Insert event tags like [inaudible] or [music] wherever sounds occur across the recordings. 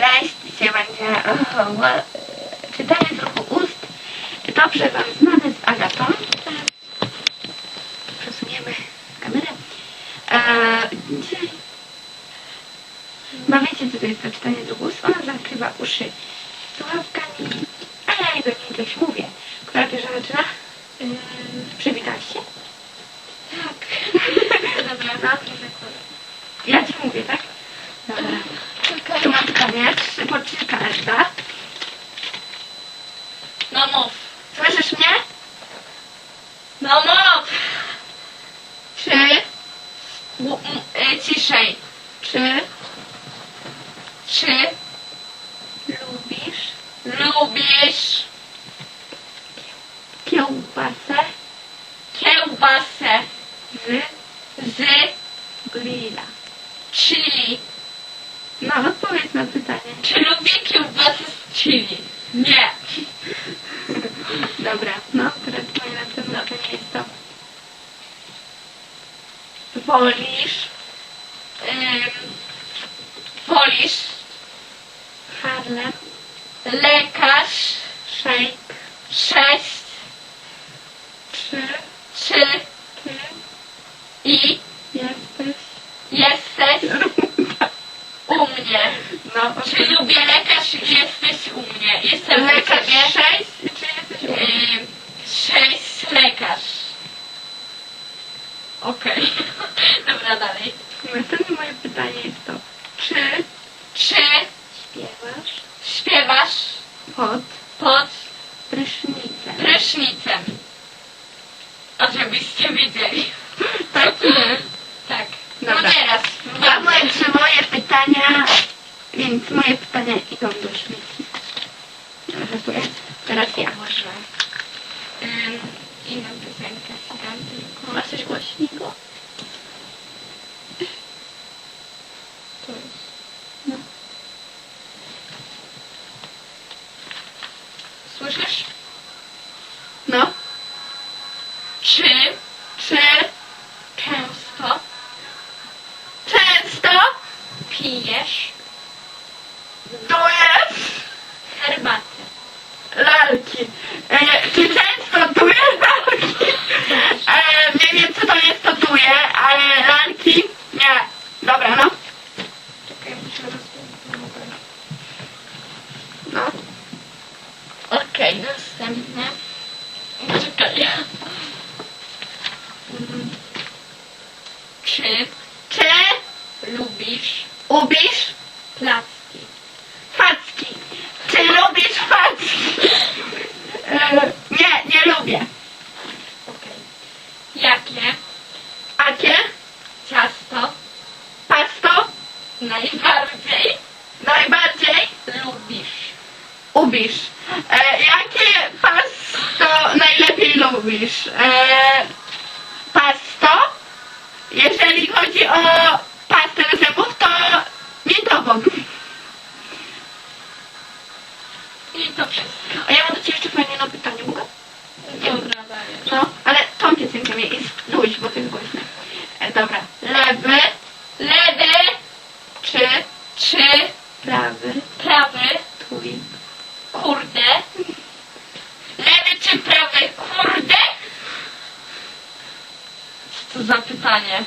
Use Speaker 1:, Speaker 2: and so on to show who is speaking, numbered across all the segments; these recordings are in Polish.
Speaker 1: Cześć, dzisiaj będzie o, ła- czytanie z ruchu ust. Dobrze Wam znane z Agatą. Przesuniemy kamerę. E, dzisiaj no wiecie, co to jest to czytanie z ruchu ust. Ona zakrywa uszy słuchawkami, a ja jej do niej coś mówię. Która pierwsza zaczyna? Przywitać się? Tak. [laughs] Dobra, no. Ja Ci mówię, tak? Dobra. Tu mam pytanie, czy każda?
Speaker 2: No mów.
Speaker 1: Słyszysz mnie?
Speaker 2: No mów.
Speaker 1: Czy,
Speaker 2: y, ciszej.
Speaker 1: czy
Speaker 2: Czy
Speaker 1: lubisz
Speaker 2: lubisz
Speaker 1: kiełbasę
Speaker 2: kiełbasę
Speaker 1: z
Speaker 2: z
Speaker 1: grilla?
Speaker 2: chili?
Speaker 1: No, odpowiedz na pytanie.
Speaker 2: Czy lubię kiełbasę z chili? Nie.
Speaker 1: Dobra, no, teraz moje następne to. Wolisz
Speaker 2: Ym, wolisz
Speaker 1: Harlem
Speaker 2: lekarz
Speaker 1: Shake
Speaker 2: 6
Speaker 1: czy
Speaker 2: 3
Speaker 1: ty
Speaker 2: i
Speaker 1: jesteś
Speaker 2: jesteś
Speaker 1: No,
Speaker 2: Czy lubię lekarz jesteś u mnie? Jestem
Speaker 1: lekarz. 6 czy jesteś u mnie?
Speaker 2: Sześć lekarz. Okej. [laughs] Dobra, dalej.
Speaker 1: Następne moje pytanie jest to. Czy
Speaker 2: Czy
Speaker 1: śpiewasz
Speaker 2: śpiewasz
Speaker 1: pod
Speaker 2: pod
Speaker 1: prysznicem?
Speaker 2: prysznicem? O, żebyście wiedzieli.
Speaker 1: Tak, nie.
Speaker 2: Tak. No
Speaker 1: Dobra.
Speaker 2: teraz.
Speaker 1: A moje, czy moje pytania, więc moje pytania idą do śmieci. Żartuję. Teraz ja.
Speaker 2: Może. Ym, inną piosenkę dam tylko.
Speaker 1: Masz coś głośnego?
Speaker 2: To jest.
Speaker 1: No.
Speaker 2: Słyszysz?
Speaker 1: No.
Speaker 2: Czy
Speaker 1: Czy
Speaker 2: często
Speaker 1: często
Speaker 2: pijesz
Speaker 1: dujesz
Speaker 2: herbatę?
Speaker 1: lalki? E, czy często dujesz lalki? E, nie wiem, co to jest to duje, ale lalki? Nie. Dobra, no.
Speaker 2: Czekaj, muszę rozwiązać.
Speaker 1: No.
Speaker 2: Okej, następne. Czekaj. Mm. Czy
Speaker 1: Czy
Speaker 2: lubisz
Speaker 1: ubisz
Speaker 2: placki?
Speaker 1: facki? Czy lubisz facki? E, nie, nie lubię.
Speaker 2: Okej. Jakie
Speaker 1: Akie?
Speaker 2: ciasto
Speaker 1: Pasto?
Speaker 2: najbardziej
Speaker 1: Najbardziej
Speaker 2: lubisz?
Speaker 1: ubisz. E, jakie pasto najlepiej lubisz? E, pasto? Jeżeli chodzi o pastę do zębów, to miętową.
Speaker 2: I to wszystko.
Speaker 1: A ja mam do Ciebie jeszcze fajnie jedno pytanie, mogę?
Speaker 2: Dobra, dajesz.
Speaker 1: No, ale tą piosenkę mi jest luź, bo to jest głośne. E, dobra. Lewy
Speaker 2: Lewy
Speaker 1: czy prawy
Speaker 2: prawy?
Speaker 1: twój?
Speaker 2: Kurde. Lewy czy prawy? Kurde? Co za pytanie?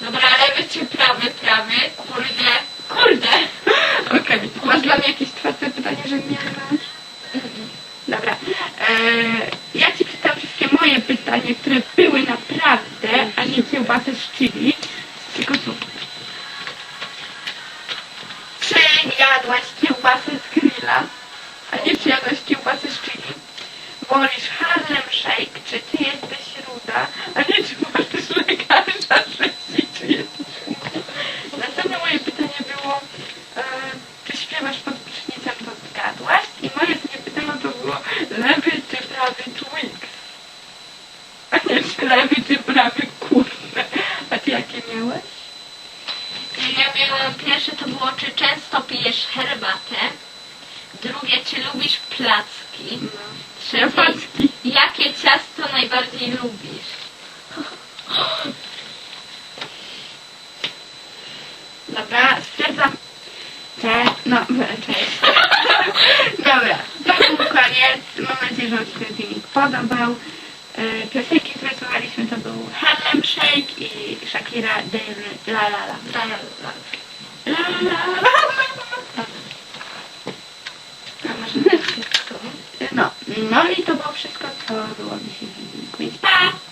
Speaker 2: Dobra, lewy czy prawy? Prawy. Kurde. Kurde. [laughs]
Speaker 1: Okej. Masz dla mnie jakieś czwarte pytanie, że nie masz? Dobra. E, ja Ci przeczytam wszystkie moje pytania, które były naprawdę, a nie kiełbasy z chili. Tylko tu. Czy jadłaś kiełbasę z grilla? A nie czy jadłaś kiełbasę z chili? Wolisz Harlem Shake, czy Ty jesteś ruda? A nie czy wolisz lekarza, ruda? Następne moje pytanie było, e, czy śpiewasz pod prysznicem, to zgadłaś. I moje drugie pytanie to było, lewy czy prawy Twix? A nie, czy lewy czy prawy kurde. A ty jakie miałeś?
Speaker 2: Ja miałam pierwsze to było, czy często pijesz herbatę. Drugie, czy lubisz placki.
Speaker 1: No.
Speaker 2: Trzecie,
Speaker 1: Placki.
Speaker 2: Jakie ciasto najbardziej lubisz?
Speaker 1: Dobra, stwierdzam No, cześć. [laughs] Dobra, to był koniec. Mam nadzieję, że Wam się ten filmik podobał. E, Piosenki, które słuchaliśmy, to był Harlem Shake i Shakira de La La La.
Speaker 2: Da, da, da.
Speaker 1: La La La. A może wszystko? No, no i to było wszystko, co było w